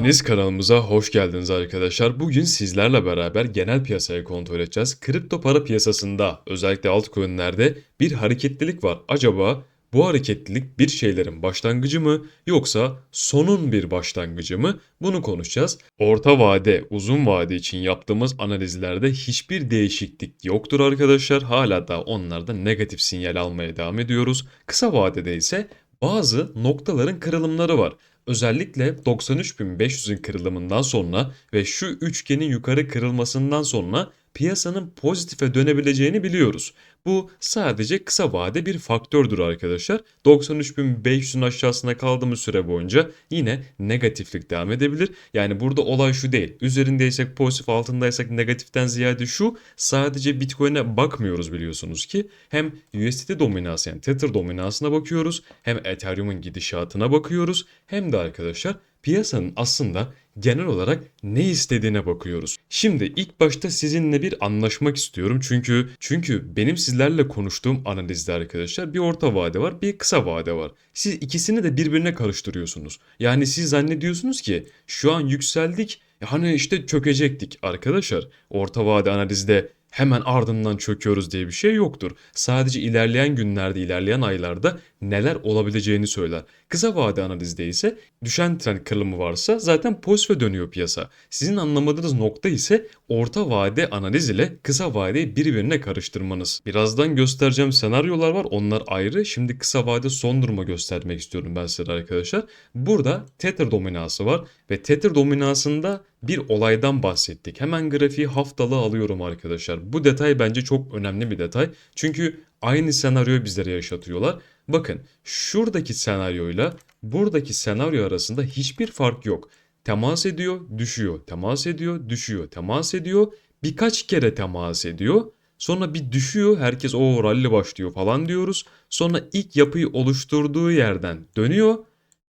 Hepiniz kanalımıza hoş geldiniz arkadaşlar. Bugün sizlerle beraber genel piyasayı kontrol edeceğiz. Kripto para piyasasında özellikle altcoin'lerde bir hareketlilik var. Acaba bu hareketlilik bir şeylerin başlangıcı mı yoksa sonun bir başlangıcı mı? Bunu konuşacağız. Orta vade, uzun vade için yaptığımız analizlerde hiçbir değişiklik yoktur arkadaşlar. Hala da onlarda negatif sinyal almaya devam ediyoruz. Kısa vadede ise bazı noktaların kırılımları var. Özellikle 93.500'ün kırılımından sonra ve şu üçgenin yukarı kırılmasından sonra piyasanın pozitife dönebileceğini biliyoruz. Bu sadece kısa vade bir faktördür arkadaşlar. 93.500'ün aşağısına kaldığımız süre boyunca yine negatiflik devam edebilir. Yani burada olay şu değil. Üzerindeysek pozitif altındaysak negatiften ziyade şu sadece Bitcoin'e bakmıyoruz biliyorsunuz ki. Hem USDT dominansı yani Tether dominansına bakıyoruz. Hem Ethereum'un gidişatına bakıyoruz. Hem de arkadaşlar piyasanın aslında genel olarak ne istediğine bakıyoruz. Şimdi ilk başta sizinle bir anlaşmak istiyorum çünkü çünkü benim sizlerle konuştuğum analizde arkadaşlar bir orta vade var, bir kısa vade var. Siz ikisini de birbirine karıştırıyorsunuz. Yani siz zannediyorsunuz ki şu an yükseldik, hani işte çökecektik arkadaşlar. Orta vade analizde hemen ardından çöküyoruz diye bir şey yoktur. Sadece ilerleyen günlerde, ilerleyen aylarda neler olabileceğini söyler. Kısa vade analizde ise düşen trend kırılımı varsa zaten pozitife dönüyor piyasa. Sizin anlamadığınız nokta ise orta vade analiz ile kısa vadeyi birbirine karıştırmanız. Birazdan göstereceğim senaryolar var onlar ayrı. Şimdi kısa vade son durumu göstermek istiyorum ben size arkadaşlar. Burada Tether dominansı var ve Tether dominansında bir olaydan bahsettik. Hemen grafiği haftalığı alıyorum arkadaşlar. Bu detay bence çok önemli bir detay. Çünkü aynı senaryoyu bizlere yaşatıyorlar. Bakın şuradaki senaryoyla buradaki senaryo arasında hiçbir fark yok. Temas ediyor, düşüyor, temas ediyor, düşüyor, temas ediyor. Birkaç kere temas ediyor. Sonra bir düşüyor, herkes o rally başlıyor falan diyoruz. Sonra ilk yapıyı oluşturduğu yerden dönüyor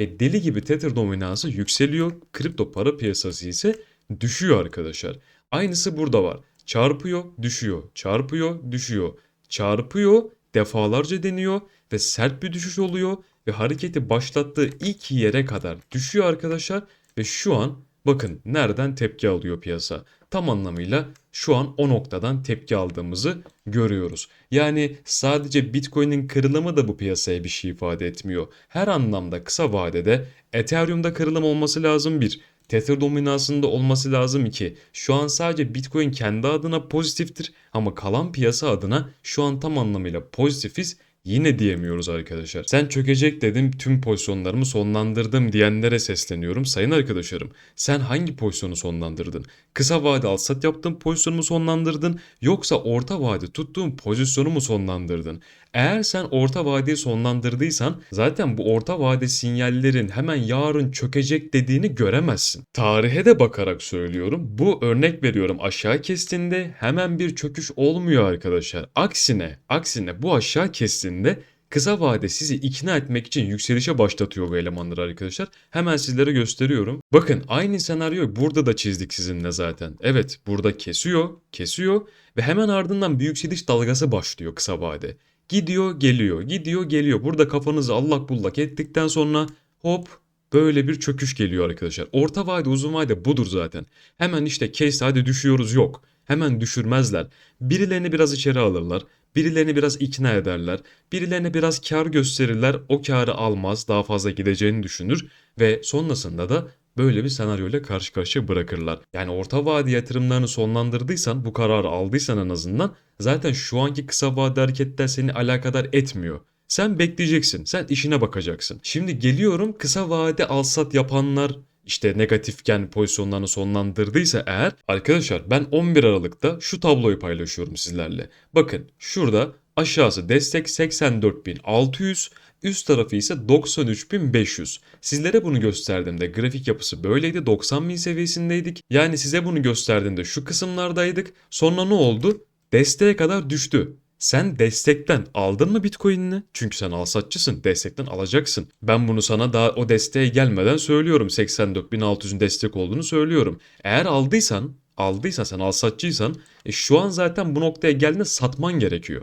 ve deli gibi Tether dominansı yükseliyor. Kripto para piyasası ise düşüyor arkadaşlar. Aynısı burada var. Çarpıyor, düşüyor, çarpıyor, düşüyor, çarpıyor, defalarca deniyor ve sert bir düşüş oluyor ve hareketi başlattığı ilk yere kadar düşüyor arkadaşlar ve şu an bakın nereden tepki alıyor piyasa. Tam anlamıyla şu an o noktadan tepki aldığımızı görüyoruz. Yani sadece Bitcoin'in kırılımı da bu piyasaya bir şey ifade etmiyor. Her anlamda kısa vadede Ethereum'da kırılım olması lazım bir. Tether dominansında olması lazım ki şu an sadece Bitcoin kendi adına pozitiftir ama kalan piyasa adına şu an tam anlamıyla pozitifiz Yine diyemiyoruz arkadaşlar. Sen çökecek dedim tüm pozisyonlarımı sonlandırdım diyenlere sesleniyorum. Sayın arkadaşlarım sen hangi pozisyonu sonlandırdın? Kısa vade al sat yaptığın pozisyonumu sonlandırdın yoksa orta vade tuttuğun pozisyonu mu sonlandırdın? Eğer sen orta vadeyi sonlandırdıysan zaten bu orta vade sinyallerin hemen yarın çökecek dediğini göremezsin. Tarihe de bakarak söylüyorum. Bu örnek veriyorum aşağı kestiğinde hemen bir çöküş olmuyor arkadaşlar. Aksine, aksine bu aşağı kestiğinde kısa vade sizi ikna etmek için yükselişe başlatıyor bu elemanlar arkadaşlar. Hemen sizlere gösteriyorum. Bakın aynı senaryoyu burada da çizdik sizinle zaten. Evet burada kesiyor, kesiyor ve hemen ardından bir yükseliş dalgası başlıyor kısa vade. Gidiyor geliyor gidiyor geliyor. Burada kafanızı allak bullak ettikten sonra hop böyle bir çöküş geliyor arkadaşlar. Orta vade uzun vade budur zaten. Hemen işte case hadi düşüyoruz yok. Hemen düşürmezler. Birilerini biraz içeri alırlar. Birilerini biraz ikna ederler. Birilerine biraz kar gösterirler. O karı almaz daha fazla gideceğini düşünür. Ve sonrasında da böyle bir senaryoyla karşı karşıya bırakırlar. Yani orta vade yatırımlarını sonlandırdıysan, bu kararı aldıysan en azından zaten şu anki kısa vade hareketler seni alakadar etmiyor. Sen bekleyeceksin. Sen işine bakacaksın. Şimdi geliyorum kısa vade alsat yapanlar işte negatifken pozisyonlarını sonlandırdıysa eğer arkadaşlar ben 11 Aralık'ta şu tabloyu paylaşıyorum sizlerle. Bakın şurada aşağısı destek 84.600 Üst tarafı ise 93.500. Sizlere bunu gösterdiğimde grafik yapısı böyleydi. 90.000 seviyesindeydik. Yani size bunu gösterdiğimde şu kısımlardaydık. Sonra ne oldu? Desteğe kadar düştü. Sen destekten aldın mı Bitcoin'ini? Çünkü sen alsatçısın. Destekten alacaksın. Ben bunu sana daha o desteğe gelmeden söylüyorum. 84.600'ün destek olduğunu söylüyorum. Eğer aldıysan, aldıysan sen alsatçıysan e şu an zaten bu noktaya geldiğinde satman gerekiyor.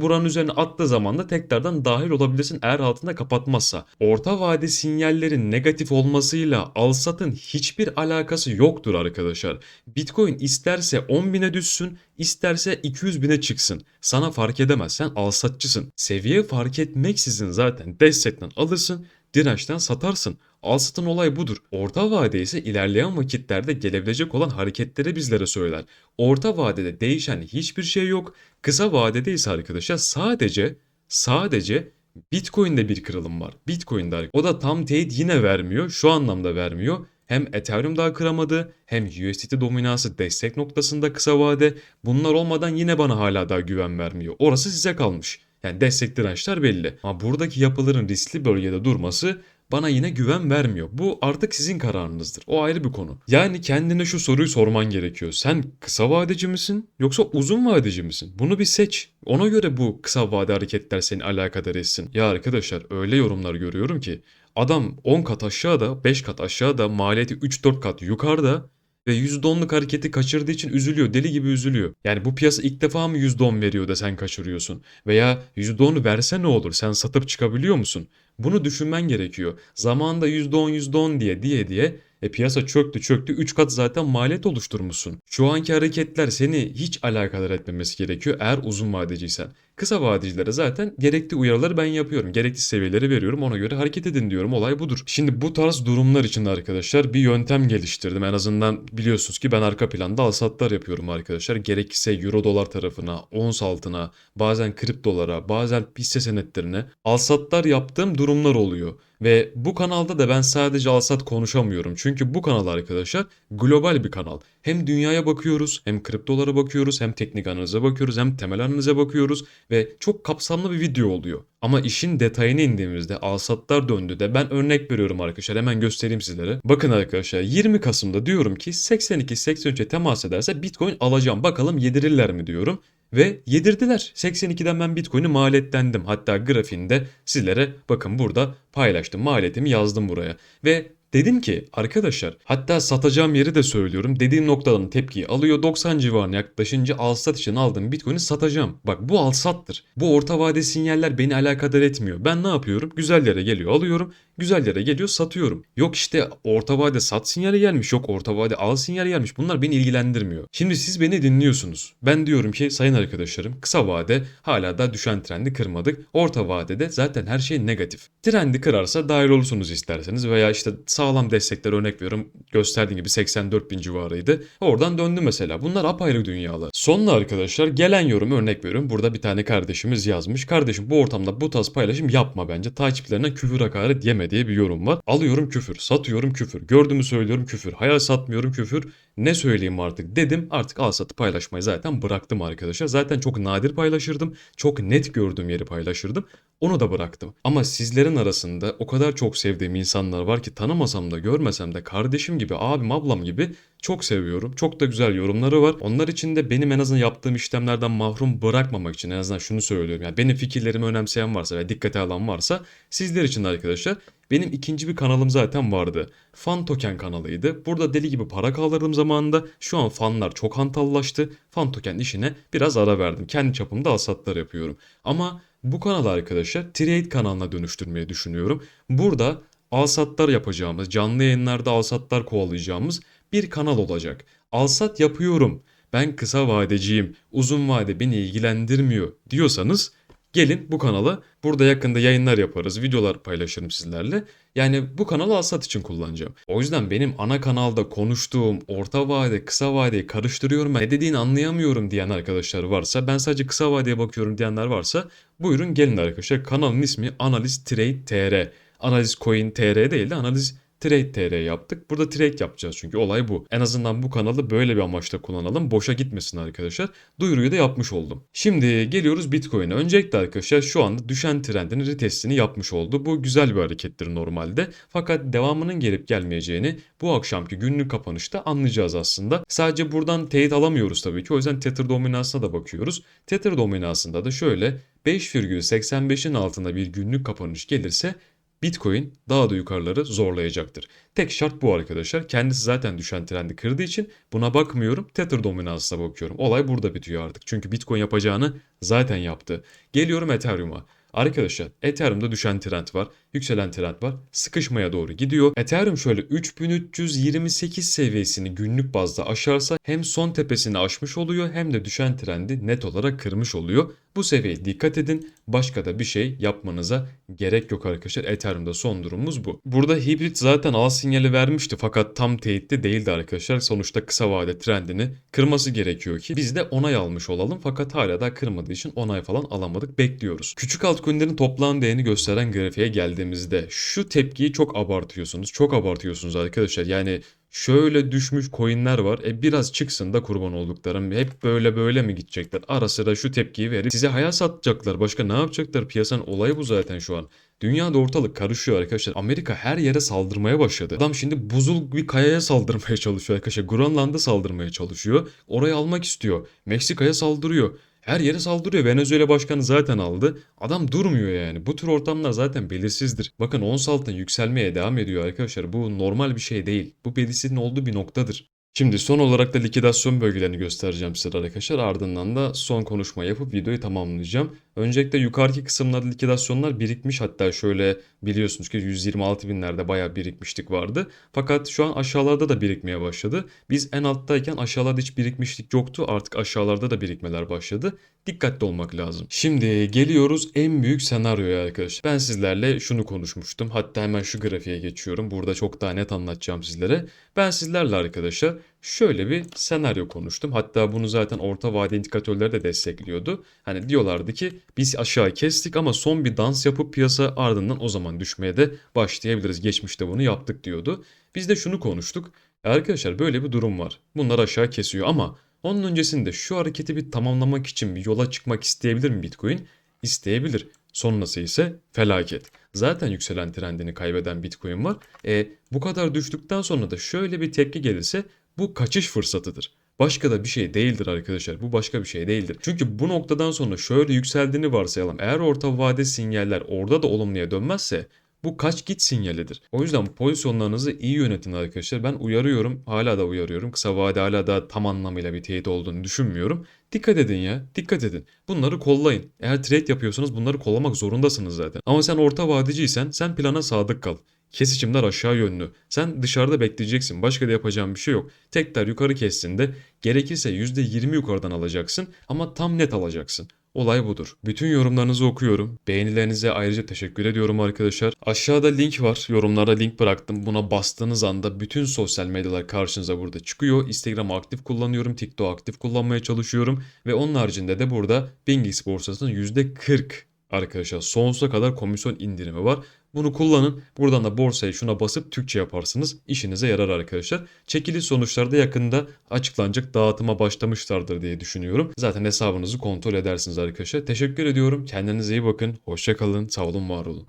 Buranın üzerine attığı zaman da tekrardan dahil olabilirsin eğer altında kapatmazsa. Orta vade sinyallerin negatif olmasıyla al satın hiçbir alakası yoktur arkadaşlar. Bitcoin isterse 10 bine düşsün, isterse 200 bine çıksın. Sana fark edemez. Sen al satçısın. Seviye fark etmeksizin zaten destekten alırsın, dirençten satarsın. Al satın olay budur. Orta vade ise ilerleyen vakitlerde gelebilecek olan hareketleri bizlere söyler. Orta vadede değişen hiçbir şey yok. Kısa vadede ise arkadaşlar sadece sadece Bitcoin'de bir kırılım var. Bitcoin'de o da tam teyit yine vermiyor. Şu anlamda vermiyor. Hem Ethereum daha kıramadı hem USDT dominansı destek noktasında kısa vade. Bunlar olmadan yine bana hala daha güven vermiyor. Orası size kalmış. Yani destek dirençler belli. Ama buradaki yapıların riskli bölgede durması bana yine güven vermiyor. Bu artık sizin kararınızdır. O ayrı bir konu. Yani kendine şu soruyu sorman gerekiyor. Sen kısa vadeci misin yoksa uzun vadeci misin? Bunu bir seç. Ona göre bu kısa vade hareketler seni alakadar etsin. Ya arkadaşlar öyle yorumlar görüyorum ki adam 10 kat aşağıda, 5 kat aşağıda, maliyeti 3-4 kat yukarıda ve %10'luk hareketi kaçırdığı için üzülüyor. Deli gibi üzülüyor. Yani bu piyasa ilk defa mı %10 veriyor da sen kaçırıyorsun? Veya %10'u verse ne olur? Sen satıp çıkabiliyor musun? Bunu düşünmen gerekiyor. Zamanında %10 %10 diye diye diye e piyasa çöktü çöktü 3 kat zaten maliyet oluşturmuşsun. Şu anki hareketler seni hiç alakadar etmemesi gerekiyor eğer uzun vadeciysen. Kısa vadecilere zaten gerekli uyarıları ben yapıyorum. Gerekli seviyeleri veriyorum ona göre hareket edin diyorum olay budur. Şimdi bu tarz durumlar için arkadaşlar bir yöntem geliştirdim. En azından biliyorsunuz ki ben arka planda alsatlar yapıyorum arkadaşlar. Gerekirse euro dolar tarafına, ons altına, bazen kriptolara, bazen hisse senetlerine alsatlar yaptığım durumlar oluyor. Ve bu kanalda da ben sadece alsat konuşamıyorum. Çünkü bu kanal arkadaşlar global bir kanal. Hem dünyaya bakıyoruz, hem kriptolara bakıyoruz, hem teknik analize bakıyoruz, hem temel analize bakıyoruz ve çok kapsamlı bir video oluyor. Ama işin detayına indiğimizde alsatlar döndü de ben örnek veriyorum arkadaşlar hemen göstereyim sizlere. Bakın arkadaşlar 20 Kasım'da diyorum ki 82-83'e temas ederse Bitcoin alacağım bakalım yedirirler mi diyorum. Ve yedirdiler. 82'den ben Bitcoin'i maliyetlendim. Hatta grafiğinde sizlere bakın burada paylaştım. Maliyetimi yazdım buraya. Ve Dedim ki arkadaşlar hatta satacağım yeri de söylüyorum. Dediğim noktadan tepkiyi alıyor. 90 civarına yaklaşınca alsat için aldığım Bitcoin'i satacağım. Bak bu alsattır. Bu orta vade sinyaller beni alakadar etmiyor. Ben ne yapıyorum? Güzel yere geliyor alıyorum. Güzel yere geliyor satıyorum. Yok işte orta vade sat sinyali gelmiş. Yok orta vade al sinyali gelmiş. Bunlar beni ilgilendirmiyor. Şimdi siz beni dinliyorsunuz. Ben diyorum ki sayın arkadaşlarım kısa vade hala da düşen trendi kırmadık. Orta vadede zaten her şey negatif. Trendi kırarsa dahil olursunuz isterseniz veya işte sağlam destekler örnek veriyorum gösterdiğim gibi 84 bin civarıydı. Oradan döndü mesela. Bunlar apayrı dünyalar. Sonunda arkadaşlar gelen yorum örnek veriyorum. Burada bir tane kardeşimiz yazmış. Kardeşim bu ortamda bu tarz paylaşım yapma bence. Takipçilerine küfür hakaret diye bir yorum var. Alıyorum küfür, satıyorum küfür, gördüğümü söylüyorum küfür, hayal satmıyorum küfür. Ne söyleyeyim artık dedim. Artık al satı paylaşmayı zaten bıraktım arkadaşlar. Zaten çok nadir paylaşırdım. Çok net gördüğüm yeri paylaşırdım. Onu da bıraktım. Ama sizlerin arasında o kadar çok sevdiğim insanlar var ki tanımasam da görmesem de kardeşim gibi, abim, ablam gibi çok seviyorum. Çok da güzel yorumları var. Onlar için de benim en azından yaptığım işlemlerden mahrum bırakmamak için en azından şunu söylüyorum. Yani benim fikirlerimi önemseyen varsa ve dikkate alan varsa sizler için arkadaşlar benim ikinci bir kanalım zaten vardı. Fan Token kanalıydı. Burada deli gibi para kaldırdım zamanında. Şu an fanlar çok hantallaştı. Fan Token işine biraz ara verdim. Kendi çapımda alsatlar yapıyorum. Ama bu kanalı arkadaşlar Trade kanalına dönüştürmeyi düşünüyorum. Burada alsatlar yapacağımız, canlı yayınlarda alsatlar kovalayacağımız bir kanal olacak. Alsat yapıyorum. Ben kısa vadeciyim. Uzun vade beni ilgilendirmiyor diyorsanız gelin bu kanala. Burada yakında yayınlar yaparız, videolar paylaşırım sizlerle. Yani bu kanalı alsat için kullanacağım. O yüzden benim ana kanalda konuştuğum orta vade, kısa vadeyi karıştırıyorum. Ne dediğini anlayamıyorum diyen arkadaşlar varsa, ben sadece kısa vadeye bakıyorum diyenler varsa buyurun gelin arkadaşlar. Kanalın ismi Analiz Trade TR. Analiz Coin TR değil de Analiz Trade TR yaptık. Burada trade yapacağız çünkü olay bu. En azından bu kanalı böyle bir amaçla kullanalım. Boşa gitmesin arkadaşlar. Duyuruyu da yapmış oldum. Şimdi geliyoruz Bitcoin'e. Öncelikle arkadaşlar şu anda düşen trendin retestini yapmış oldu. Bu güzel bir harekettir normalde. Fakat devamının gelip gelmeyeceğini bu akşamki günlük kapanışta anlayacağız aslında. Sadece buradan teyit alamıyoruz tabii ki. O yüzden Tether dominansına da bakıyoruz. Tether dominansında da şöyle 5,85'in altında bir günlük kapanış gelirse Bitcoin daha da yukarıları zorlayacaktır. Tek şart bu arkadaşlar. Kendisi zaten düşen trendi kırdığı için buna bakmıyorum. Tether dominansına bakıyorum. Olay burada bitiyor artık. Çünkü Bitcoin yapacağını zaten yaptı. Geliyorum Ethereum'a. Arkadaşlar Ethereum'da düşen trend var, yükselen trend var, sıkışmaya doğru gidiyor. Ethereum şöyle 3328 seviyesini günlük bazda aşarsa hem son tepesini aşmış oluyor hem de düşen trendi net olarak kırmış oluyor. Bu seviyeye dikkat edin. Başka da bir şey yapmanıza gerek yok arkadaşlar. Ethereum'da son durumumuz bu. Burada hibrit zaten al sinyali vermişti fakat tam teyitli değildi arkadaşlar. Sonuçta kısa vade trendini kırması gerekiyor ki biz de onay almış olalım. Fakat hala da kırmadığı için onay falan alamadık. Bekliyoruz. Küçük altcoin'lerin toplam değerini gösteren grafiğe geldiğimizde şu tepkiyi çok abartıyorsunuz. Çok abartıyorsunuz arkadaşlar. Yani Şöyle düşmüş coinler var. E biraz çıksın da kurban olduklarım. Hep böyle böyle mi gidecekler? Ara sıra şu tepkiyi verip size hayal satacaklar. Başka ne yapacaklar? Piyasanın olayı bu zaten şu an. Dünyada ortalık karışıyor arkadaşlar. Amerika her yere saldırmaya başladı. Adam şimdi buzul bir kayaya saldırmaya çalışıyor arkadaşlar. Grönland'a saldırmaya çalışıyor. Orayı almak istiyor. Meksika'ya saldırıyor. Her yere saldırıyor. Venezuela başkanı zaten aldı. Adam durmuyor yani. Bu tür ortamlar zaten belirsizdir. Bakın ons altın yükselmeye devam ediyor arkadaşlar. Bu normal bir şey değil. Bu belirsizliğin olduğu bir noktadır. Şimdi son olarak da likidasyon bölgelerini göstereceğim size arkadaşlar. Ardından da son konuşma yapıp videoyu tamamlayacağım. Öncelikle yukarıki kısımlarda likidasyonlar birikmiş. Hatta şöyle biliyorsunuz ki 126 binlerde bayağı birikmişlik vardı. Fakat şu an aşağılarda da birikmeye başladı. Biz en alttayken aşağılarda hiç birikmişlik yoktu. Artık aşağılarda da birikmeler başladı. Dikkatli olmak lazım. Şimdi geliyoruz en büyük senaryoya arkadaşlar. Ben sizlerle şunu konuşmuştum. Hatta hemen şu grafiğe geçiyorum. Burada çok daha net anlatacağım sizlere. Ben sizlerle arkadaşlar şöyle bir senaryo konuştum. Hatta bunu zaten orta vade indikatörleri de destekliyordu. Hani diyorlardı ki biz aşağı kestik ama son bir dans yapıp piyasa ardından o zaman düşmeye de başlayabiliriz. Geçmişte bunu yaptık diyordu. Biz de şunu konuştuk. Arkadaşlar böyle bir durum var. Bunlar aşağı kesiyor ama onun öncesinde şu hareketi bir tamamlamak için bir yola çıkmak isteyebilir mi Bitcoin? İsteyebilir. Sonrası ise felaket. Zaten yükselen trendini kaybeden Bitcoin var. E, bu kadar düştükten sonra da şöyle bir tepki gelirse bu kaçış fırsatıdır. Başka da bir şey değildir arkadaşlar. Bu başka bir şey değildir. Çünkü bu noktadan sonra şöyle yükseldiğini varsayalım. Eğer orta vade sinyaller orada da olumluya dönmezse bu kaç git sinyalidir. O yüzden pozisyonlarınızı iyi yönetin arkadaşlar. Ben uyarıyorum. Hala da uyarıyorum. Kısa vade hala da tam anlamıyla bir teyit olduğunu düşünmüyorum. Dikkat edin ya. Dikkat edin. Bunları kollayın. Eğer trade yapıyorsanız bunları kollamak zorundasınız zaten. Ama sen orta vadeciysen sen plana sadık kal. Kesişimler aşağı yönlü. Sen dışarıda bekleyeceksin. Başka da yapacağın bir şey yok. Tekrar yukarı kessin de gerekirse %20 yukarıdan alacaksın ama tam net alacaksın. Olay budur. Bütün yorumlarınızı okuyorum. Beğenilerinize ayrıca teşekkür ediyorum arkadaşlar. Aşağıda link var. Yorumlara link bıraktım. Buna bastığınız anda bütün sosyal medyalar karşınıza burada çıkıyor. Instagram aktif kullanıyorum. TikTok aktif kullanmaya çalışıyorum. Ve onun haricinde de burada Bingix borsasının %40 arkadaşlar sonsuza kadar komisyon indirimi var. Bunu kullanın. Buradan da borsayı şuna basıp Türkçe yaparsınız. İşinize yarar arkadaşlar. Çekiliş sonuçları da yakında açıklanacak dağıtıma başlamışlardır diye düşünüyorum. Zaten hesabınızı kontrol edersiniz arkadaşlar. Teşekkür ediyorum. Kendinize iyi bakın. Hoşçakalın. Sağ olun, var olun.